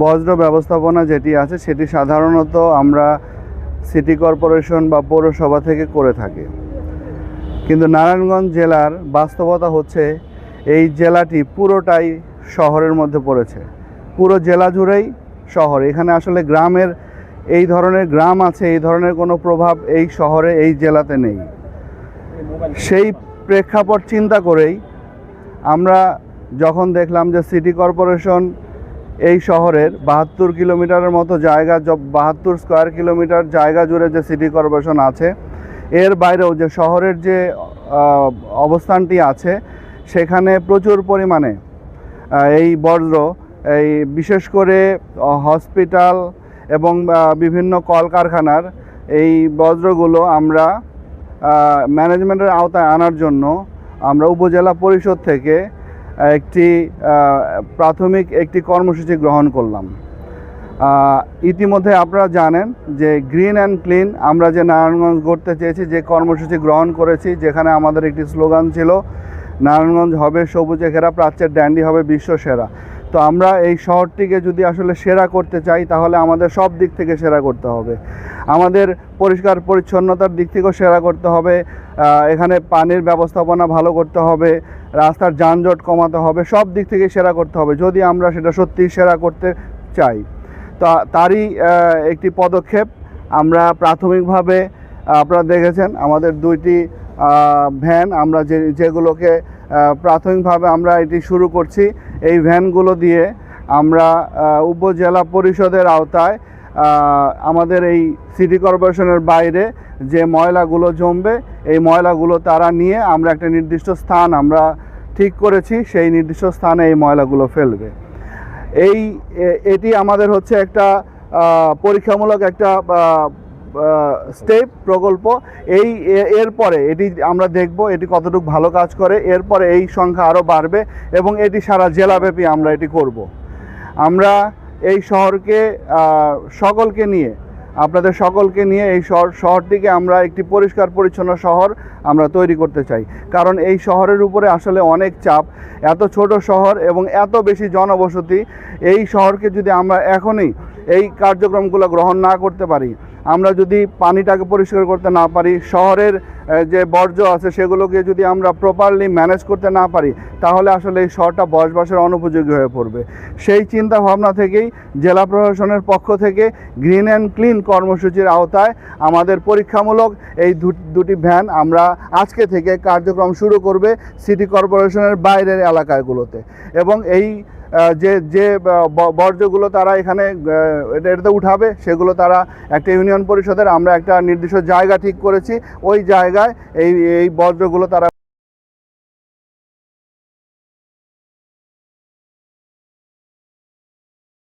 বজ্র ব্যবস্থাপনা যেটি আছে, সেটি সাধারণত আমরা সিটি কর্পোরেশন বা পৌরসভা থেকে করে থাকি। কিন্তু নারায়ণগঞ্জ জেলার বাস্তবতা হচ্ছে, এই জেলাটি পুরোটাই শহরের মধ্যে পড়েছে। পুরো জেলা জুড়েই শহর। এখানে আসলে গ্রামের এই ধরনের গ্রাম আছে, এই ধরনের কোনো প্রভাব এই শহরে, এই জেলাতে নেই। সেই প্রেক্ষাপট চিন্তা করেই আমরা যখন দেখলাম যে সিটি কর্পোরেশন এই শহরের বাহাত্তর কিলোমিটারের মতো জায়গা বাহাত্তর স্কোয়ার কিলোমিটার জায়গা জুড়ে যে সিটি কর্পোরেশন আছে, এর বাইরেও যে শহরের যে অবস্থানটি আছে, সেখানে প্রচুর পরিমাণে এই বর্জ্য, এই বিশেষ করে হসপিটাল এবং বিভিন্ন কলকারখানার এই বজ্রগুলো আমরা ম্যানেজমেন্টের আওতায় আনার জন্য আমরা উপজেলা পরিষদ থেকে একটি প্রাথমিক একটি কর্মসূচি গ্রহণ করলাম। ইতিমধ্যে আপনারা জানেন যে গ্রিন অ্যান্ড ক্লিন, আমরা যে নারায়ণগঞ্জ গড়তে চেয়েছি, যে কর্মসূচি গ্রহণ করেছি, যেখানে আমাদের একটি স্লোগান ছিল, নারায়ণগঞ্জ হবে সবুজে ঘেরা, প্রাচ্যের ড্যান্ডি হবে বিশ্ব সেরা। তো আমরা এই শহরটিকে যদি আসলে সেরা করতে চাই, তাহলে আমাদের সব দিক থেকে সেরা করতে হবে। আমাদের পরিষ্কার পরিচ্ছন্নতার দিক থেকেও সেরা করতে হবে। এখানে পানির ব্যবস্থাপনা ভালো করতে হবে। রাস্তার যানজট কমাতে হবে, সব দিক থেকে সেরা করতে হবে, যদি আমরা সেটা সত্যিই সেরা করতে চাই। তা, তারই একটি পদক্ষেপ, আমরা প্রাথমিকভাবে আপনারা দেখেছেন, আমাদের দুইটি ভ্যান, আমরা যে, যেগুলোকে প্রাথমিকভাবে আমরা এটি শুরু করছি, এই ভ্যানগুলো দিয়ে আমরা উপজেলা পরিষদের আওতায় আমাদের এই সিটি কর্পোরেশনের বাইরে যে ময়লাগুলো জমবে, এই ময়লাগুলো তারা নিয়ে আমরা একটা নির্দিষ্ট স্থান আমরা ঠিক করেছি, সেই নির্দিষ্ট স্থানে এই ময়লাগুলো ফেলবে। এই এটি আমাদের হচ্ছে একটা পরীক্ষামূলক একটা স্টেপ, প্রকল্প। এই এরপরে এটি আমরা দেখব এটি কতটুকু ভালো কাজ করে। এরপরে এই সংখ্যা আরও বাড়বে এবং এটি সারা জেলাব্যাপী আমরা এটি করব। আমরা এই শহরকে সকলকে নিয়ে, আপনাদের সকলকে নিয়ে এই শহর, শহরটিকে আমরা একটি পরিষ্কার, পরিচ্ছন্ন শহর আমরা তৈরি করতে চাই। কারণ এই শহরের উপরে আসলে অনেক চাপ, এত ছোট শহর এবং এত বেশি জনবসতি। এই শহরকে যদি আমরা এখনই এই কার্যক্রমগুলো গ্রহণ না করতে পারি আমরা যদি পানিটাকে পরিষ্কার করতে না পারি, শহরের যে বর্জ্য আছে সেগুলোকে যদি আমরা প্রপারলি ম্যানেজ করতে না পারি, তাহলে আসলে এই শহরটা বসবাসের অনুপযোগী হয়ে পড়বে। সেই চিন্তা ভাবনা থেকেই জেলা প্রশাসনের পক্ষ থেকে গ্রিন অ্যান্ড ক্লিন কর্মসূচির আওতায় আমাদের পরীক্ষামূলক এই দুটি ভ্যান আমরা আজকে থেকে কার্যক্রম শুরু করবে সিটি কর্পোরেশনের বাইরের এলাকাগুলোতে। এবং এই যে যে বর্জ্যগুলো তারা এখানে এটা- এটাতে উঠাবে, সেগুলো তারা একটা ইউনিয়ন পরিষদের, আমরা একটা নির্দিষ্ট জায়গা ঠিক করেছি। ওই জায়গায় এই এই বর্জ্যগুলো তারা